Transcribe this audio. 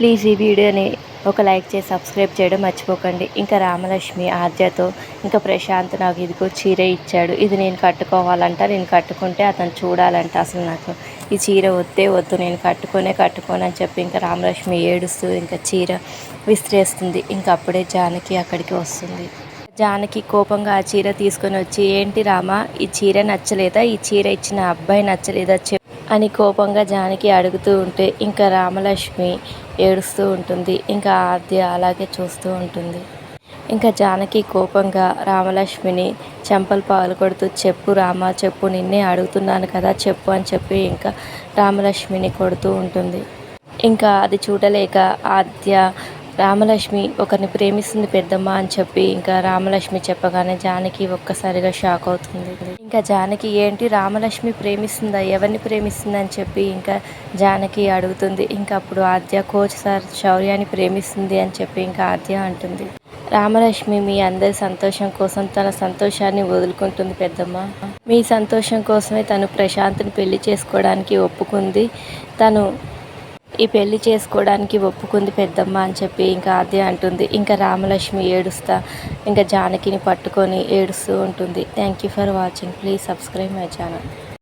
Please ఈ వీడియోని ఒక లైక్ చేసి సబ్స్క్రైబ్ చేయడం మర్చిపోకండి. ఇంకా రామలక్ష్మి ఆర్జతో ఇంకా ప్రశాంత్ నాకు ఇదిగో చీర ఇచ్చాడు. ఇది నేను కట్టుకోవాలంట నేను కట్టుకుంటే అతను చూడాలంట. అసలు నాకు ఈ చీర వద్దే వద్దు నేను కట్టుకునే కట్టుకోను అని చెప్పి ఇంకా రామలక్ష్మి ఏడుస్తూ ఇంకా చీర విసిరేస్తుంది. ఇంకా అప్పుడే జానకి అక్కడికి వస్తుంది. జానకి కోపంగా ఆ చీర తీసుకొని వచ్చి ఏంటి రామా ఈ చీర నచ్చలేదా? ఈ చీర ఇచ్చిన అబ్బాయి నచ్చలేదా? అని కోపంగా జానకి అడుగుతూ ఉంటే ఇంకా రామలక్ష్మి ఏడుస్తూ ఉంటుంది. ఇంకా ఆద్య అలాగే చూస్తూ ఉంటుంది. ఇంకా జానకి కోపంగా రామలక్ష్మిని చెంపలు పాలు కొడుతూ చెప్పు రామ చెప్పు నిన్నే అడుగుతున్నాను కదా చెప్పు అని చెప్పి ఇంకా రామలక్ష్మిని కొడుతూ ఉంటుంది. ఇంకా అది చూడలేక ఆద్య రామలక్ష్మి ఒకరిని ప్రేమిస్తుంది పెద్దమ్మ అని చెప్పి ఇంకా రామలక్ష్మి చెప్పగానే జానకి ఒక్కసారిగా షాక్ అవుతుంది. ఇంకా జానకి ఏంటి రామలక్ష్మి ప్రేమిస్తుందా? ఎవరిని ప్రేమిస్తుంది అని చెప్పి ఇంకా జానకి అడుగుతుంది. ఇంకా అప్పుడు ఆద్య కోచ్ సార్ శౌర్యాన్ని ప్రేమిస్తుంది అని చెప్పి ఇంకా ఆద్య అంటుంది. రామలక్ష్మి మీ అందరి సంతోషం కోసం తన సంతోషాన్ని వదులుకుంటుంది పెద్దమ్మ. మీ సంతోషం కోసమే తను ప్రశాంత్ని పెళ్ళి చేసుకోవడానికి ఒప్పుకుంది. తను ఈ పెళ్ళి చేసుకోవడానికి ఒప్పుకుంది పెద్దమ్మ అని చెప్పి ఇంకా ఆద్య అంటుంది. ఇంకా రామలక్ష్మి ఏడుస్తా ఇంకా జానకిని పట్టుకొని ఏడుస్తూ ఉంటుంది. Thank you for watching please subscribe my channel